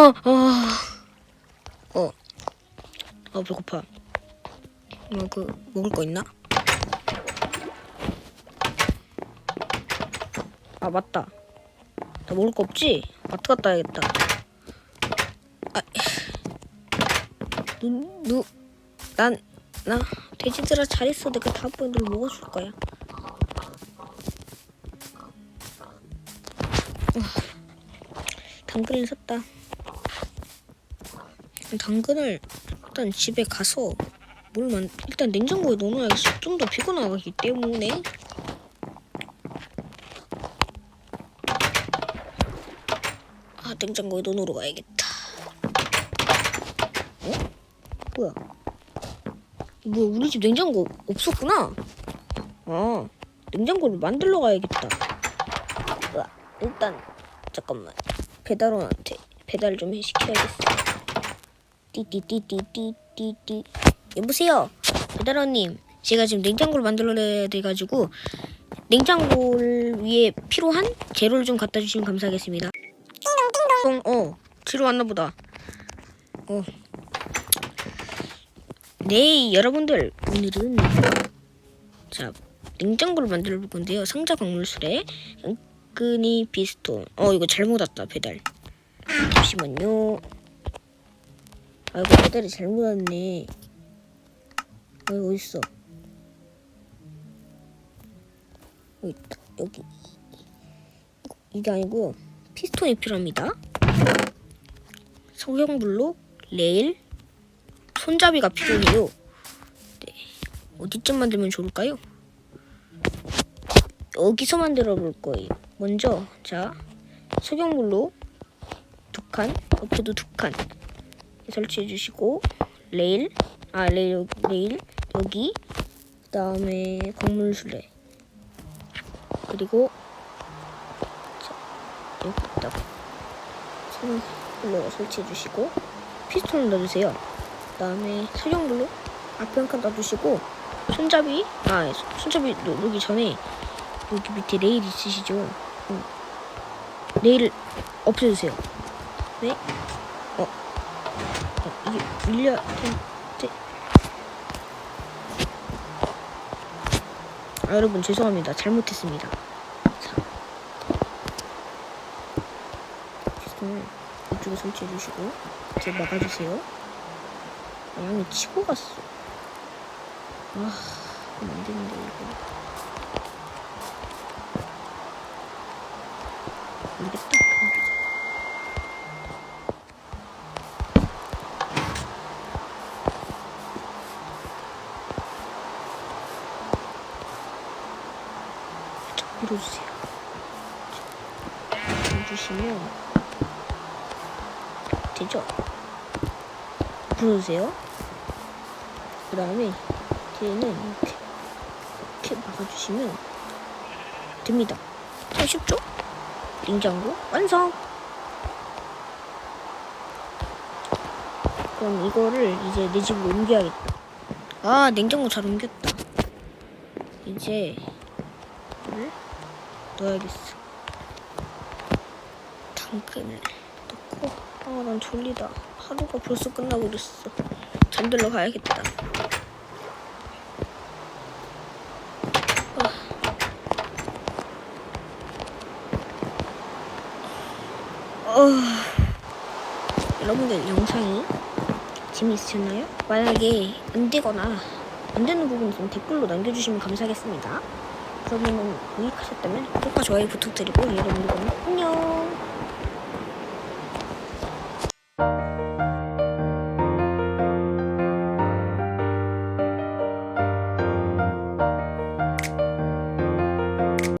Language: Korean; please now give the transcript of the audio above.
어, 어, 어, 어 배고파. 뭐그 먹을 거 있나? 아 맞다. 나 먹을 거 없지? 마트 갔다 와야겠다. 아, 누, 누, 난, 나 돼지들아 잘 있어. 내가 다음번에 널 먹어줄 거야. 당근을 샀다. 당근을 일단 집에 가서 물만 일단 냉장고에 넣어놔야겠어. 좀 더 피곤하기 때문에. 아 냉장고에 넣어놓으러 가야겠다. 어? 뭐야? 뭐 우리 집 냉장고 없었구나. 아 냉장고를 만들러 가야겠다. 으아, 일단 잠깐만 배달원한테 배달 좀 시켜야겠어. 띠띠띠띠띠띠띠 여보세요 배달원님 제가 지금 냉장고를 만들어야 돼가지고 냉장고를 위해 필요한 재료를 좀 갖다 주시면 감사하겠습니다. 띵동 어 지로 왔나 보다. 어. 네 여러분들 오늘은 자 냉장고를 만들어 볼 건데요. 상자 광물술에 끈이 비스톤. 어 이거 잘못 왔다 배달. 잠시만요. 아이고 배달이 잘못 왔네. 아 이거 어딨어? 여기 있다. 여기. 이게 아니고 피스톤이 필요합니다. 소형블록, 레일, 손잡이가 필요해요. 네. 어디쯤 만들면 좋을까요? 여기서 만들어 볼 거예요. 먼저 자 소형블록 두 칸, 옆에도 두 칸. 설치해 주시고 레일 아 레일 여기, 레일 여기 그다음에 광물술래 그리고 자, 여기다가 손블로 설치해 주시고 피스톤을 넣어주세요. 그다음에 소형블로 앞에 한칸 놔주시고 손잡이 아 손잡이 누르기 전에 여기 밑에 레일 있으시죠? 음. 레일을 없애주세요. 네. 어, 이게 밀려. 돼. 아 여러분 죄송합니다. 잘못했습니다. 자. 피스톤을 이쪽에 설치해 주시고 이제 막아주세요. 아, 양이 치고 갔어. 아 그럼 안 되는데 이거. 모르겠다 밀어주세요. 밀어주시면 되죠? 불어주세요. 그 다음에 뒤에는 이렇게 이렇게 막아주시면 됩니다. 참 쉽죠? 냉장고 완성! 그럼 이거를 이제 내 집으로 옮겨야겠다. 아 냉장고 잘 옮겼다. 이제 를 넣어야겠어. 당근을 넣고 아 난 졸리다. 하루가 벌써 끝나고 그랬어. 잠들러 가야겠다. 아. 어. 여러분들 영상이 재미있으셨나요? 만약에 안 되거나 안 되는 부분 있으면 댓글로 남겨주시면 감사하겠습니다. 그러면은 유익하셨다면 구독과 좋아요 부탁드리고 여러분들 안녕.